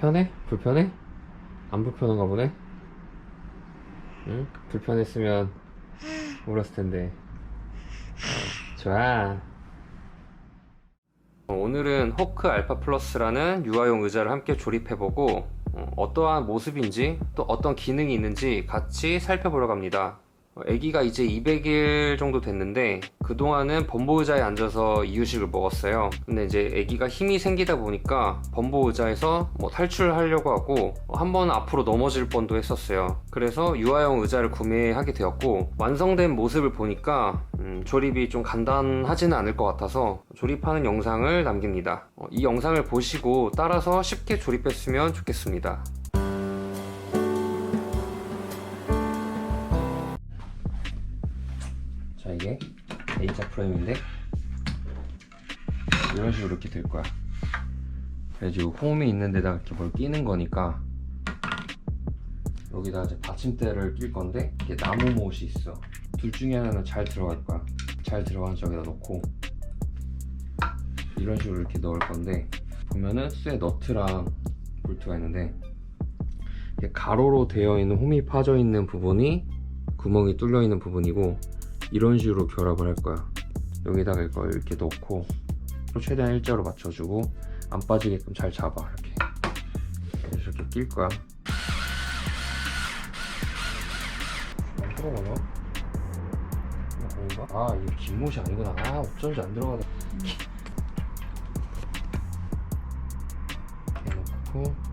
편해? 불편해? 안 불편한가 보네? 응? 불편했으면 울었을 텐데. 좋아. 어, 오늘은 호크 알파 플러스라는 유아용 의자를 함께 조립해보고 어, 어떠한 모습인지 또 어떤 기능이 있는지 같이 살펴보러 갑니다. 어, 아기가 이제 200일 정도 됐는데 그동안은 범보 의자에 앉아서 이유식을 먹었어요. 근데 이제 아기가 힘이 생기다 보니까 범보 의자에서 뭐 탈출하려고 하고 한 번 앞으로 넘어질 뻔도 했었어요. 그래서 유아용 의자를 구매하게 되었고 완성된 모습을 보니까 음, 조립이 좀 간단하지는 않을 것 같아서 조립하는 영상을 남깁니다. 어, 이 영상을 보시고 따라서 쉽게 조립했으면 좋겠습니다. 자 이게 A자 프레임인데 이런 식으로 이렇게 될 거야. 그래가지고 홈이 있는 데다가 이렇게 뭘 끼는 거니까 여기다 이제 받침대를 낄 건데 이게 나무 못이 있어. 둘 중에 하나는 잘 들어갈 거야. 잘 들어가는 쪽에다 놓고 이런 식으로 이렇게 넣을 건데 보면은 쇠 너트랑 볼트가 있는데 가로로 되어 있는 홈이 파져 있는 부분이 구멍이 뚫려 있는 부분이고 이런 식으로 결합을 할 거야. 여기다가 이걸 이렇게 넣고 최대한 일자로 맞춰주고 안 빠지게끔 잘 잡아 이렇게 이렇게 낄 거야. 안 들어가나? 아닌가? 아 이게 긴못이 아니구나. 아 어쩐지 안 들어가네. 이렇게 넣고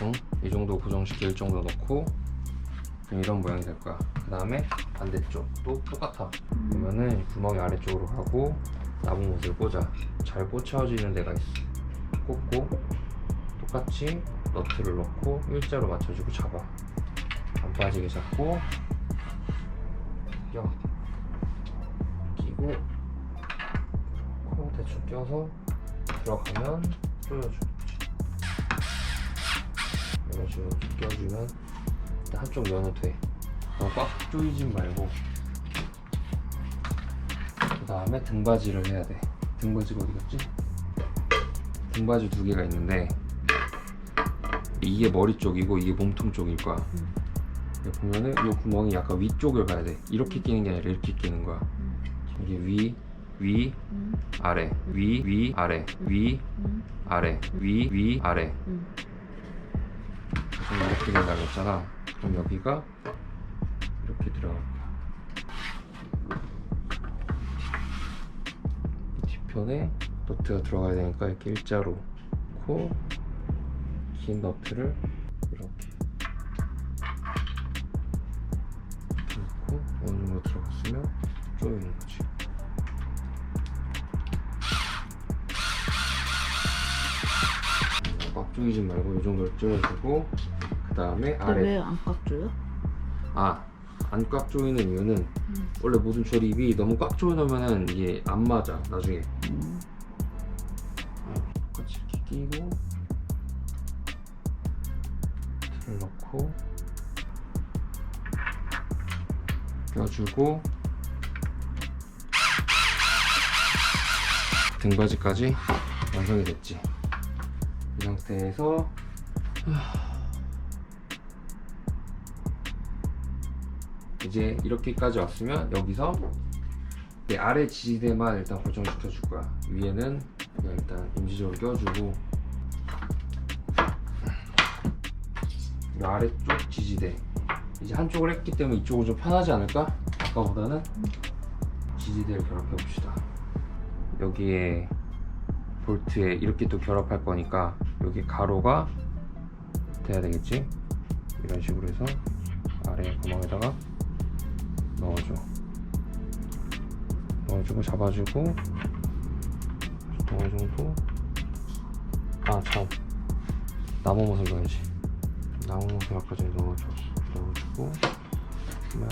대충 이 정도 고정시킬 정도 넣고 이런 모양이 될 거야. 그 다음에 반대쪽도 똑같아. 그러면은 이 구멍이 아래쪽으로 가고 나무 못을 꽂아. 잘 꽂혀지는 데가 있어. 꽂고 똑같이 너트를 넣고 일자로 맞춰주고 잡아. 안 빠지게 잡고 껴. 끼고 코 대충 껴서 들어가면. 이런 식으로 껴주면 한쪽 면은 돼. 너무 꽉 조이진 말고. 그 다음에 등받이를 해야 돼. 등받이가 어디 갔지? 등받이 두 개가 있는데 이게 머리 쪽이고 이게 몸통 쪽일 거야. 여기 보면은 이 구멍이 약간 위쪽을 가야 돼. 이렇게 끼는 게 아니라 이렇게 끼는 거야. 이게 위, 위, 아래, 위, 위, 아래, 위, 아래, 위, 위, 아래. 그 래서 이렇게 된다고 했잖아. 그럼 여기가 이렇게 들어갈 거야. 이 뒤편에 너트가 들어가야 되니까 이렇게 일자로 놓고 긴 너트를 이렇게 놓고 어느 정도 들어갔으면 조이는 거지. 꽉 조이지 말고 이 정도를 조여주고 그 다음에 아래 왜 안 깎줘요? 아, 안 꽉 조이는 이유는 원래 모든 조립이 너무 꽉 조여놓으면 이게 안 맞아 나중에 음. 똑같이 이렇게 끼고 틀을 넣고 껴주고 등받이까지 완성이 됐지 이 상태에서 이제 이렇게까지 왔으면 여기서 이 아래 지지대만 일단 고정시켜 줄 거야. 위에는 일단 임시적으로 껴주고 이 아래쪽 지지대 이제 한쪽을 했기 때문에 이쪽은 좀 편하지 않을까? 아까보다는 지지대를 결합해 봅시다. 여기에 볼트에 이렇게 또 결합할 거니까 여기 가로가 돼야 되겠지? 이런 식으로 해서 아래 구멍에다가 넣어줘. 넣어주고 잡아주고 어느 정도. 아 참. 나무 못을 넣어야지. 나무 못을 아까 전에 넣어줘. 넣어주고 그러면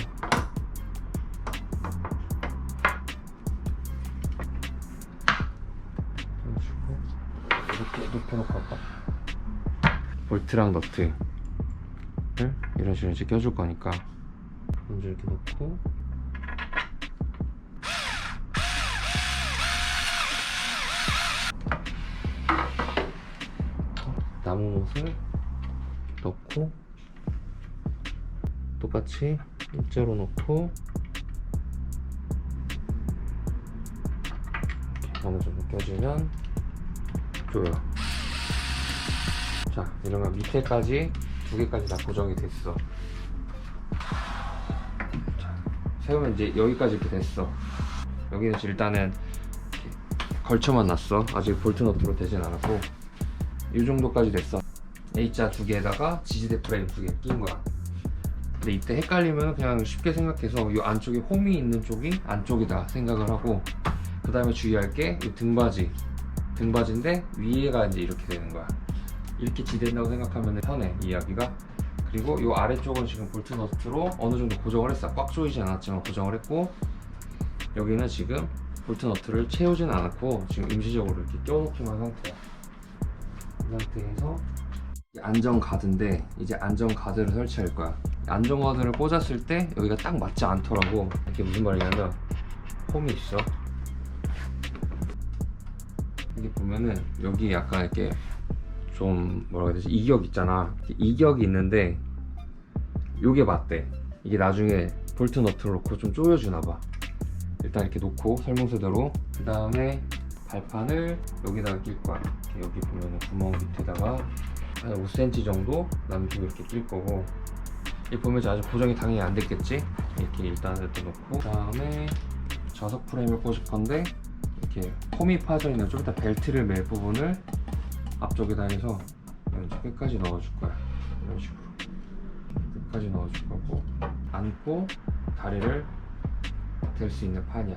이렇게 높여 놓고 할까? 볼트랑 너트를 이런 식으로 이제 껴줄 거니까 먼저 이렇게 놓고. 나무 옷을 넣고 똑같이 일자로 넣고 어느 정도 껴주면 좋아요. 자 이러면 밑에까지 두 개까지 다 고정이 됐어. 세우면 이제 여기까지 됐어. 여기는 일단은 걸쳐만 놨어. 아직 볼트 너트로 되진 않았고 이 정도까지 됐어. A자 두 개에다가 지지대 프레임 두 개 낀 거야. 근데 이때 헷갈리면 그냥 쉽게 생각해서 이 안쪽에 홈이 있는 쪽이 안쪽이다 생각을 하고 그 다음에 주의할 게 이 등받이 등받이인데 위에가 이제 이렇게 되는 거야. 이렇게 지된다고 생각하면 편해 이야기가. 그리고 이 아래쪽은 지금 볼트 너트로 어느 정도 고정을 했어. 꽉 조이진 않았지만 고정을 했고 여기는 지금 볼트 너트를 채우진 않았고 지금 임시적으로 이렇게 껴놓기만 한 상태야. 이 상태에서 안전 가드인데 이제 안전 가드를 설치할 거야. 안전 가드를 꽂았을 때 여기가 딱 맞지 않더라고. 이게 무슨 말이냐면 홈이 있어. 이게 보면은 여기 약간 이렇게 좀 뭐라 해야 되지 이격 있잖아. 이격이 있는데 요게 맞대. 이게 나중에 볼트 너트를 놓고 좀 조여주나 봐. 일단 이렇게 놓고 설명서대로 그 다음에 발판을 여기다가 낄 거야. 여기 보면은 구멍 밑에다가 한 5cm 정도 남기고 이렇게 낄 거고 이 보면 아직 고정이 당연히 안 됐겠지? 이렇게 일단 이렇게 놓고 그 다음에 좌석 프레임을 꽂을 건데 이렇게 홈이 파져 있는 좀 이따 벨트를 멜 부분을 앞쪽에다 해서 이제 끝까지 넣어줄 거야. 이런 식으로 끝까지 넣어줄 거고 안고 다리를 댈 수 있는 판이야.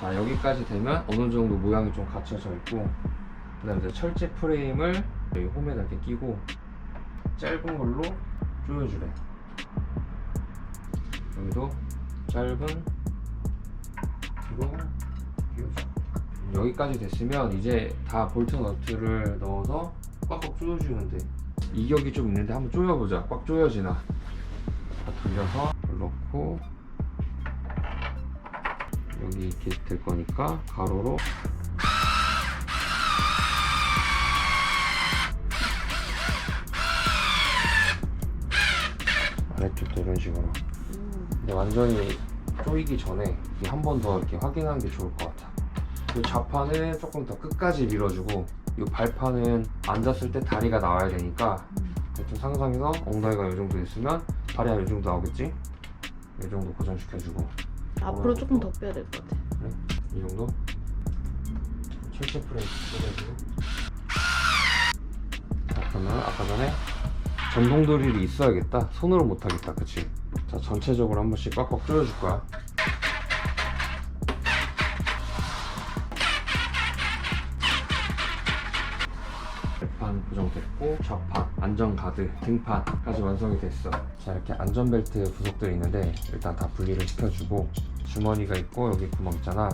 자 여기까지 되면 어느 정도 모양이 좀 갖춰져 있고 그 다음에 이제 철제 프레임을 여기 홈에다 이렇게 끼고 짧은 걸로 조여주래. 여기도 짧은 그리고 끼워줘. 여기까지 됐으면 이제 다 볼트 너트를 넣어서 꽉꽉 조여주면 돼. 이격이 좀 있는데 한번 조여보자. 꽉 조여지나. 다 돌려서 넣고 여기 이렇게 될 거니까 가로로 아래쪽도 이런 식으로 근데 완전히 조이기 전에 한 번 더 이렇게 확인하는 게 좋을 것 같아 이 좌판은 조금 더 끝까지 밀어주고 이 발판은 앉았을 때 다리가 나와야 되니까 대충 상상해서 엉덩이가 이 정도 있으면 발이 한이 정도 나오겠지? 이 정도 고정시켜주고 앞으로 조금 더 빼야 될 것 같아. 그래? 이 정도? 철제 프레임 꽂아주고 자 그러면 아까 전에 전동 드릴이 있어야겠다 손으로 못하겠다 그치? 자 전체적으로 한 번씩 꽉꽉 조여줄 거야 안전가드, 등판까지 완성이 됐어. 자 이렇게 안전벨트 부속들이 있는데 일단 다 분리를 시켜주고 주머니가 있고 여기 구멍 있잖아.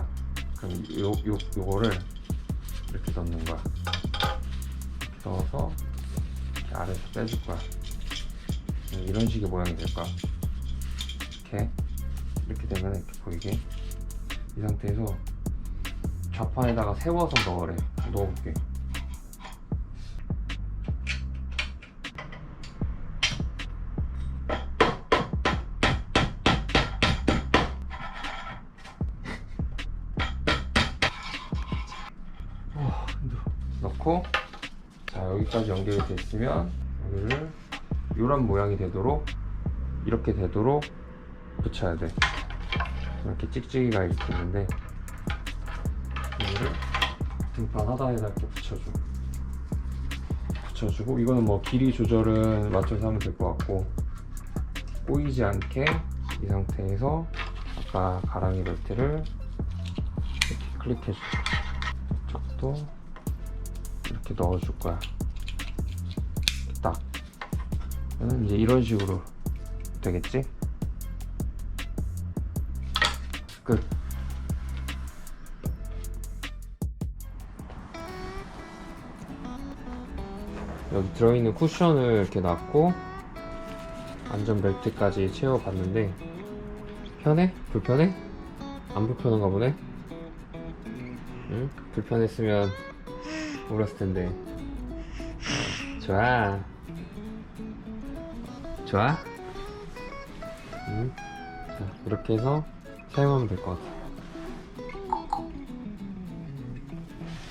그럼 요, 요, 요거를 이렇게 넣는 거야. 이렇게 넣어서 이렇게 아래에서 빼줄 거야. 음, 이런 식의 모양이 될 거야. 이렇게 이렇게 되면 이렇게 보이게. 이 상태에서 좌판에다가 세워서 넣으래. 넣어볼게 여기까지 연결이 됐으면 여기를 이런 모양이 되도록 이렇게 되도록 붙여야 돼 이렇게 찍찍이가 이렇게 있는데 이거를 등판 하단에다 이렇게 붙여줘 붙여주고 이거는 뭐 길이 조절은 맞춰서 하면 될 것 같고 꼬이지 않게 이 상태에서 아까 가랑이 벨트를 이렇게 클릭해줘 쪽도 이렇게 넣어줄 거야. 딱. 그러면 이제 이런 식으로 되겠지? 끝. 여기 들어있는 쿠션을 이렇게 놨고 안전벨트까지 채워봤는데 편해? 불편해? 안 불편한가 보네? 응? 불편했으면 몰랐을 텐데 좋아. 좋아? 응. 자, 이렇게 해서 사용하면 될 것 같아.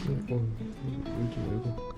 음, 어, 음, 음, 음, 좀 열고.